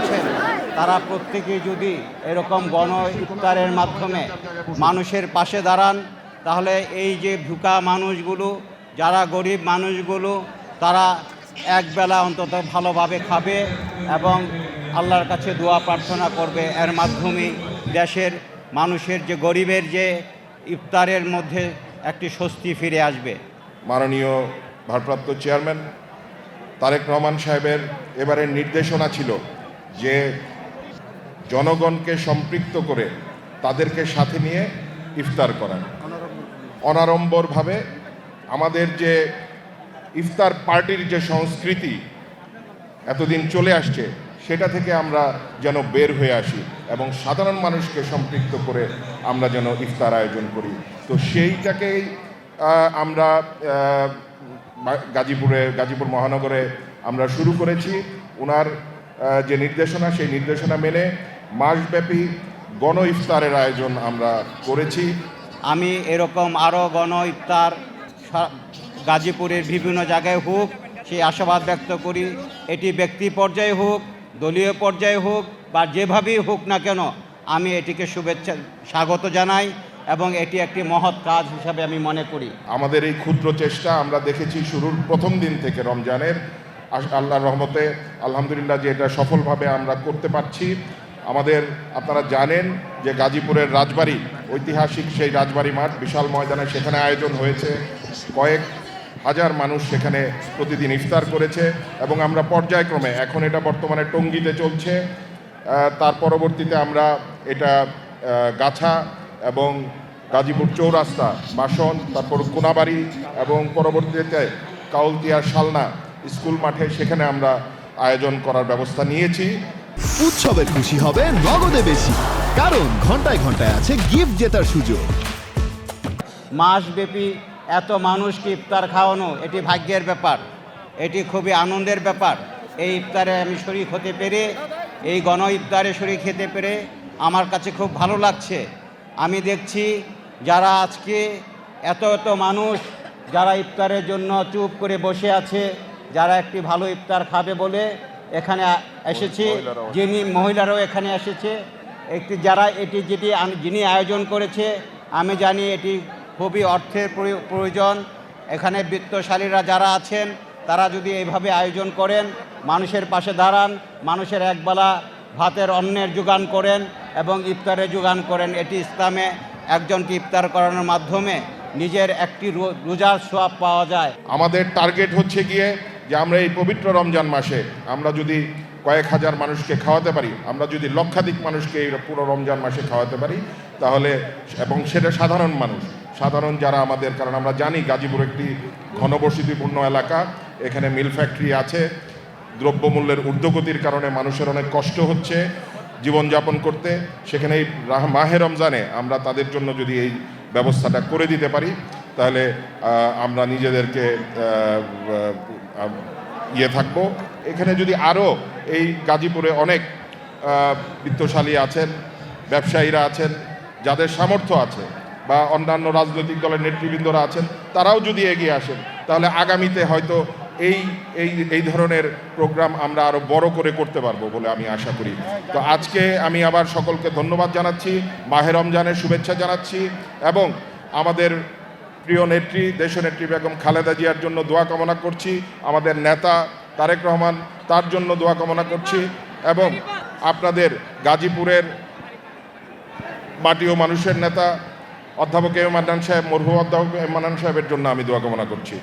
আছেন, তারা প্রত্যেকে যদি এরকম গণ ইফতারের মাধ্যমে মানুষের পাশে দাঁড়ান, তাহলে এই যে ভুকা মানুষগুলো, যারা গরিব মানুষগুলো, তারা একবেলা অন্তত ভালোভাবে খাবে এবং আল্লাহর কাছে দোয়া প্রার্থনা করবে। এর মাধ্যমে দেশের মানুষের যে গরিবের যে ইফতারের মধ্যে একটি স্বস্তি ফিরে আসবে। মাননীয় ভারপ্রাপ্ত চেয়ারম্যান তারেক রহমান সাহেবের এবারের নির্দেশনা ছিল যে জনগণকে সম্পৃক্ত করে তাদেরকে সাথে নিয়ে ইফতার করান। অনাড়ম্বরভাবে আমাদের যে ইফতার পার্টির যে সংস্কৃতি এতদিন চলে আসছে, সেটা থেকে আমরা যেন বের হয়ে আসি এবং সাধারণ মানুষকে সম্পৃক্ত করে আমরা যেন ইফতার আয়োজন করি। তো সেইটাকেই আমরা গাজীপুরে, গাজীপুর মহানগরে আমরা শুরু করেছি। ওনার যে নির্দেশনা সেই নির্দেশনা মেনে মাসব্যাপী গণ ইফতারের আয়োজন আমরা করেছি। আমি এরকম আরও গণ ইফতার গাজীপুরের বিভিন্ন জায়গায় হোক সেই আশাবাদ ব্যক্ত করি এটি ব্যক্তি পর্যায়ে হোক দলীয় পর্যায়ে হোক বা যেভাবেই হোক না কেন আমি এটিকে শুভেচ্ছা স্বাগত জানাই এবং এটি একটি মহৎ কাজ হিসাবে আমি মনে করি। আমাদের এই ক্ষুদ্র চেষ্টা আমরা দেখেছি শুরুর প্রথম দিন থেকে রমজানের। আল্লাহর রহমতে আলহামদুলিল্লাহ যে এটা সফলভাবে আমরা করতে পারছি। আমাদের, আপনারা জানেন যে গাজীপুরের রাজবাড়ি, ঐতিহাসিক সেই রাজবাড়ি মাঠ বিশাল ময়দানে সেখানে আয়োজন হয়েছে। কয়েক হাজার মানুষ সেখানে প্রতিদিন ইফতার করেছে এবং আমরা পর্যায়ক্রমে, এখন এটা বর্তমানে টঙ্গিতে চলছে। তার পরবর্তীতে আমরা এটা গাছা এবং গাজীপুর চৌরাস্তা, বাসন, তারপর কোনাবাড়ি এবং পরবর্তীতে কাউলতিয়া, শালনা স্কুল মাঠে সেখানে আমরা আয়োজন করার ব্যবস্থা নিয়েছি। উৎসবের খুশি হবে নগদে বেশি কারণ ঘন্টায় ঘন্টায় আছে গিফট জেতার সুযোগ। মাসব্যাপী এত মানুষকে ইফতার খাওয়ানো এটি ভাগ্যের ব্যাপার এটি খুবই আনন্দের ব্যাপার। এই ইফতারে আমি শরিক হতে পেরে এই গণ ইফতারে শরিক খেতে পেরে আমার কাছে খুব ভালো লাগছে। আমি দেখছি যারা আজকে এত এত মানুষ যারা ইফতারের জন্য চুপ করে বসে আছে যারা একটি ভালো ইফতার খাবে বলে এখানে এসেছে যিনি মহিলারাও এখানে এসেছে। একটি যারা এটি যেটি যিনি আয়োজন করেছে আমি জানি এটি খুবই অর্থের প্রয়োজন। এখানে বৃত্তশালীরা যারা আছেন তারা যদি এইভাবে আয়োজন করেন মানুষের পাশে দাঁড়ান মানুষের একবেলা ভাতের অন্নের যোগান করেন এবং ইফতারের যোগান করেন এটি ইসলামে একজনকে ইফতার করানোর মাধ্যমে নিজের একটি রোজার সোয়াব পাওয়া যায়। আমাদের টার্গেট হচ্ছে গিয়ে যে আমরা এই পবিত্র রমজান মাসে আমরা যদি কয়েক হাজার মানুষকে খাওয়াতে পারি, আমরা যদি লক্ষাধিক মানুষকে এই পুরো রমজান মাসে খাওয়াতে পারি, তাহলে এবং সেটা সাধারণ মানুষ, সাধারণ যারা আমাদের, কারণ আমরা জানি গাজীপুর একটি ঘনবসতিপূর্ণ এলাকা, এখানে মিল ফ্যাক্টরি আছে, দ্রব্যমূল্যের ঊর্ধ্বগতির কারণে মানুষের অনেক কষ্ট হচ্ছে জীবনযাপন করতে, সেখানে এই মাহে রমজানে আমরা তাদের জন্য যদি এই ব্যবস্থাটা করে দিতে পারি তাহলে আমরা নিজেদেরকে ইয়ে থাকব। এখানে যদি আরও এই গাজীপুরে অনেক বিত্তশালী আছেন, ব্যবসায়ীরা আছেন, যাদের সামর্থ্য আছে বা অন্যান্য রাজনৈতিক দলের নেতৃবৃন্দরা আছেন, তারাও যদি এগিয়ে আসেন, তাহলে আগামীতে হয়তো এই এই এই ধরনের প্রোগ্রাম আমরা আরও বড় করে করতে পারব বলে আমি আশা করি। তো আজকে আমি আবার সকলকে ধন্যবাদ জানাচ্ছি, মাহে রমজানের শুভেচ্ছা জানাচ্ছি এবং আমাদের প্রিয় নেত্রী, দেশনেত্রী বেগম খালেদা জিয়ার জন্য দোয়া কামনা করছি, আমাদের নেতা তারেক রহমান তার জন্য দোয়া কামনা করছি এবং আপনাদের গাজীপুরের মাটি ও মানুষের নেতা অধ্যাপক এম মান্নান সাহেব মরহু অধ্যাপক এম মান্নান সাহেবের জন্য আমি দোয়া কামনা করছি।